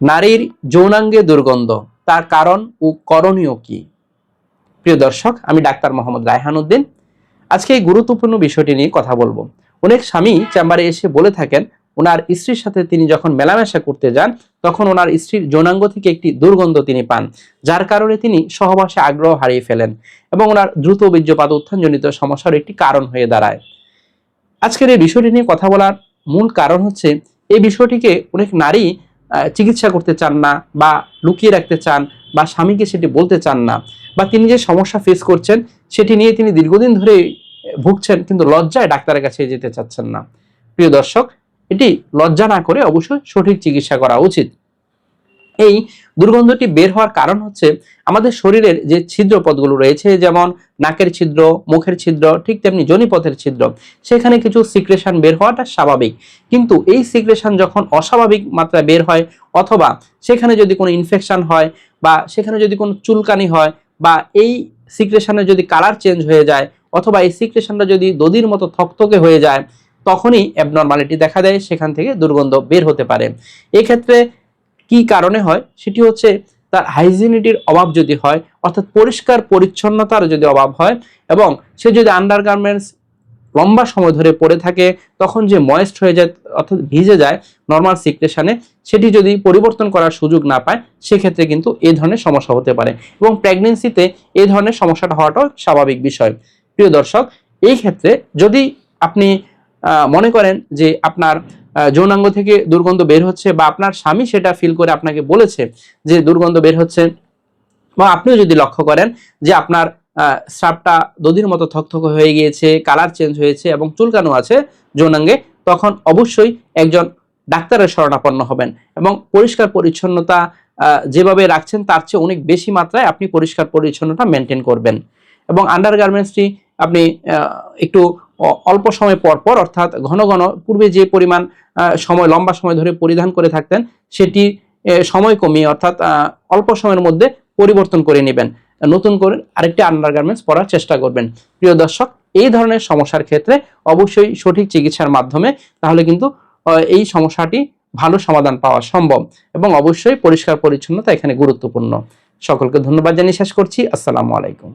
নারীর যৌনাঙ্গে দুর্গন্ধ। তার কারণ ও করণীয় কি? প্রিয় দর্শক, আমি ডাক্তার মোহাম্মদ রায়হান উদ্দিন। আজকে এই গুরুত্বপূর্ণ বিষয়টি নিয়ে কথা বলব। অনেক স্বামী চেম্বারে এসে বলে থাকেন, ওনার স্ত্রীর সাথে তিনি যখন মেলামেশা করতে যান, তখন ওনার স্ত্রীর যৌনাঙ্গ থেকে একটি দুর্গন্ধ তিনি পান, যার কারণে তিনি সহবাসে আগ্রহ হারিয়ে ফেলেন এবং ওনার দ্রুত বীর্যপাত উত্থানজনিত সমস্যার একটি কারণ হয়ে দাঁড়ায়। আজকের এই বিষয়টি নিয়ে কথা বলার মূল কারণ হচ্ছে, এই বিষয়টিকে অনেক নারী চিকিৎসা করতে চান না বা লুকিয়ে রাখতে চান বা স্বামীকে সেটি বলতে চান না বা তিনি যে সমস্যা ফেস করছেন, সেটি নিয়ে তিনি দীর্ঘদিন ধরে ভুগছেন কিন্তু লজ্জায় ডাক্তারের কাছে যেতে চাচ্ছেন না। প্রিয় দর্শক, এটি লজ্জা না করে অবশ্যই সঠিক চিকিৎসা করা উচিত। এই দুর্গন্ধটি বের হওয়ার কারণ হচ্ছে আমাদের শরীরের যে ছিদ্র পথগুলো রয়েছে, যেমন নাকের ছিদ্র, মুখের ছিদ্র, ঠিক তেমনি জনিপথের ছিদ্র, সেখানে কিছু সিক্রেশন বের হওয়াটা স্বাভাবিক। কিন্তু এই সিক্রেশন যখন অস্বাভাবিক মাত্রায় বের হয়, অথবা সেখানে যদি কোনো ইনফেকশন হয় বা সেখানে যদি কোনো চুলকানি হয় বা এই সিক্রেশনের যদি কালার চেঞ্জ হয়ে যায়, অথবা এই সিক্রেশনটা যদি দদির মতো থকথকে হয়ে যায়, তখনই অ্যাবনর্মালিটি দেখা দেয়, সেখান থেকে দুর্গন্ধ বের হতে পারে। এক্ষেত্রে কি কারণে হয়? সেটি হচ্ছে তার হাইজিনিটির অভাব যদি হয়, অর্থাৎ পরিষ্কার পরিচ্ছন্নতার যদি অভাব হয় এবং সে যদি আন্ডারগার্মেন্টস লম্বা সময় ধরে পড়ে থাকে, তখন যে ময়েস্ট হয়ে যায়, অর্থাৎ ভিজে যায় নর্মাল সিক্রেশনে সেটি যদি পরিবর্তন করার সুযোগ না পায়, সেক্ষেত্রে কিন্তু এই ধরনের সমস্যা হতে পারে এবং প্রেগনেন্সিতে এই ধরনের সমস্যাটা হওয়াটাও স্বাভাবিক বিষয়। প্রিয় দর্শক, এই ক্ষেত্রে যদি আপনি মনে করেন যে আপনার যৌনাঙ্গ থেকে দুর্গন্ধ বের হচ্ছে বা আপনার স্বামী সেটা ফিল করে আপনাকে বলেছে যে দুর্গন্ধ বের হচ্ছে, বা আপনিও যদি লক্ষ্য করেন যে আপনার স্রাবটা দধির মতো থকথকে হয়ে গিয়েছে কালার চেঞ্জ হয়েছে এবং চুলকানো আছে যৌনাঙ্গে, তখন অবশ্যই একজন ডাক্তারের শরণাপন্ন হবেন এবং পরিষ্কার পরিচ্ছন্নতা যেভাবে রাখছেন তার চেয়ে অনেক বেশি মাত্রায় আপনি পরিষ্কার পরিচ্ছন্নতা মেনটেন করবেন। এবং আন্ডার গার্মেন্টসটি আপনি একটু অল্প সময় পর পর, অর্থাৎ ঘন ঘন পূর্বে যে পরিমাণ সময়, লম্বা সময় ধরে পরিধান করে থাকতেন, সেটি সময় কমিয়ে, অর্থাৎ অল্প সময়ের মধ্যে পরিবর্তন করে নেবেন। নতুন করে আরেকটি আন্ডারগার্মেন্টস পরার চেষ্টা করবেন। প্রিয় দর্শক, এই ধরনের সমস্যার ক্ষেত্রে অবশ্যই সঠিক চিকিৎসার মাধ্যমে, তাহলে কিন্তু এই সমস্যাটি ভালো সমাধান পাওয়া সম্ভব এবং অবশ্যই পরিষ্কার পরিচ্ছন্নতা এখানে গুরুত্বপূর্ণ। সকলকে ধন্যবাদ জানিয়ে শেষ করছি। আসসালামু আলাইকুম।